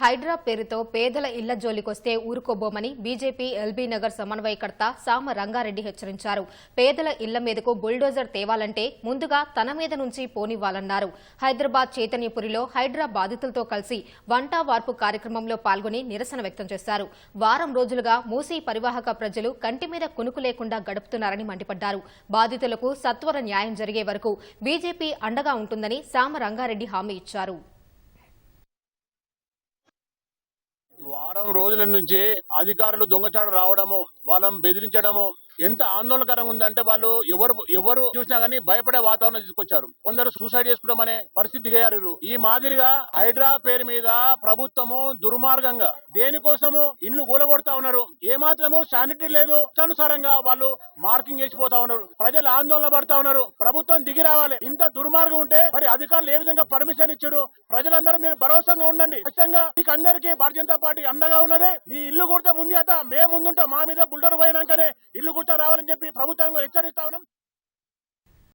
హైడ్రా పేరుతో పేదల ఇళ్ళ జోలికొస్తే ఊరుకోబోమని బీజేపీ ఎల్బీ నగర్ సమన్వయకర్త సామ రంగారెడ్డి హెచ్చరించారు. పేదల ఇళ్ళ మీదకు బుల్డోజర్ తేవాలంటే ముందుగా తన మీద నుంచి పోనివ్వాలన్నారు. హైదరాబాద్ చైతన్యపురిలో హైడ్రా బాధితులతో కలిసి వంటా వార్పు కార్యక్రమంలో పాల్గొని నిరసన వ్యక్తం చేశారు. వారం రోజులుగా మూసీ పరివాహక ప్రజలు కంటి మీద కునుకు లేకుండా గడుపుతున్నారని మండిపడ్డారు. బాధితులకు సత్వర న్యాయం జరిగే వరకు బీజేపీ అండగా ఉంటుందని సామ రంగారెడ్డి హామీ ఇచ్చారు. వారం రోజుల నుంచి అధికారులు దొంగచాటు రావడము వాళ్ళని బెదిరించడము ఎంత ఆందోళనకరంగా ఉందంటే వాళ్ళు ఎవరు ఎవరు చూసినా గానీ భయపడే వాతావరణం తీసుకొచ్చారు. కొందరు సూసైడ్ చేసుకోవడం పరిస్థితి దిగయారు ఈ మాదిరిగా హైడ్రా పేరు మీద ప్రభుత్వము దుర్మార్గంగా దేనికోసము ఇల్లు కూలగొడతా ఉన్నారు. ఏ మాత్రము శానిటరీ లేదు. అనుసారంగా వాళ్ళు మార్కింగ్ చేసిపోతా ఉన్నారు. ప్రజలు ఆందోళన పడతా ఉన్నారు. ప్రభుత్వం దిగి రావాలి. ఇంత దుర్మార్గం ఉంటే మరి అధికారులు ఏ విధంగా పర్మిషన్ ఇచ్చారు? ప్రజలందరూ మీరు భరోసాగా ఉండండి. ఖచ్చితంగా మీకు అందరికీ భారతీయ జనతా పార్టీ అండగా ఉన్నది. మీ ఇల్లు కొడితే ముందు మేము ముందుంటే. మా మీద బుల్డర్ పోయినాకనే ఇల్లు ప్రభుత్వం రావాలని చెప్పి ప్రభుత్వం హెచ్చరిస్తా ఉన్నాం